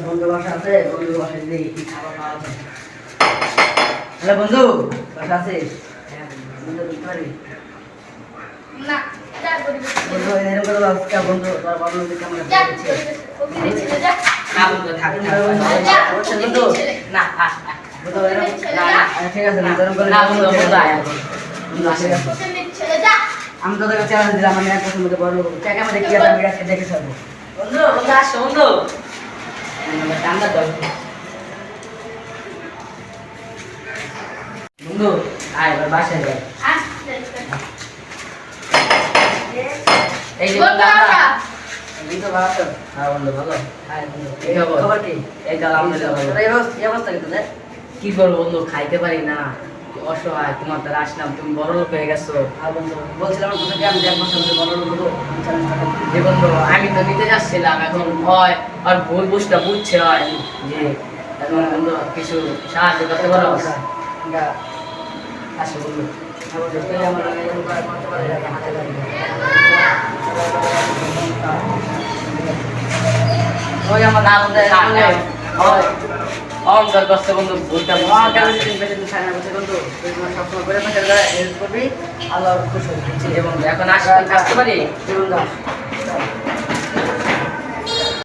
বন্ধু বাসা আছে বন্ধু বাসায় দেখি কি খাবার পাওয়া যায় হ্যালো বন্ধু বাসা আছে হ্যাঁ, বন্ধু বুঝতে পারি না বন্ধু এরকম করে বাচ্চা বন্ধু তোর বাবু যদি কেমন যা আছে ওকে ছেড়ে যা না বন্ধু থাক থাক যা বলছে ওকে বন্ধু না থাক থাক। বন্ধু না না ঠিক আছে না এরকম করে না বন্ধু বন্ধু আয় বন্ধু আসে যা আমি তোদের কাছে দিলাম আমি এক বছর মধ্যে বড় লোক টাকা আমাদের কি আছে আমি দেখে ছাড়বো বন্ধু বন্ধু আসো বন্ধু ঠান্ডা তো বন্ধু আয় এবার বাসায় যাই। এই যে বন্ধু বন্ধু আমরা হ্যাঁ বন্ধু তোদের কি করব বন্ধু খাইতে পারি না। অসহায় তোমার দ্বারা আসলাম তুমি বড় লোক হয়ে গেছো বলছিলাম আমি যে এক বছর বড় লোক হব আমি যে বন্ধু আমি তো নিতে যাচ্ছিলাম এখন হয় আর ভুল বুঝটা বুঝছে হয় যে এখন বন্ধু কিছু সাহায্য করতে পারো? আসো বন্ধু আমার তুই আমার এরকম করে করতে পারে যাতে হাতে লাগে ওই আমার না বন্ধু না, না, হয়। অহংকার করছে বন্ধু ভুলটা করে আল্লাহ খুশি এবং এখন আসতে পারি? দাস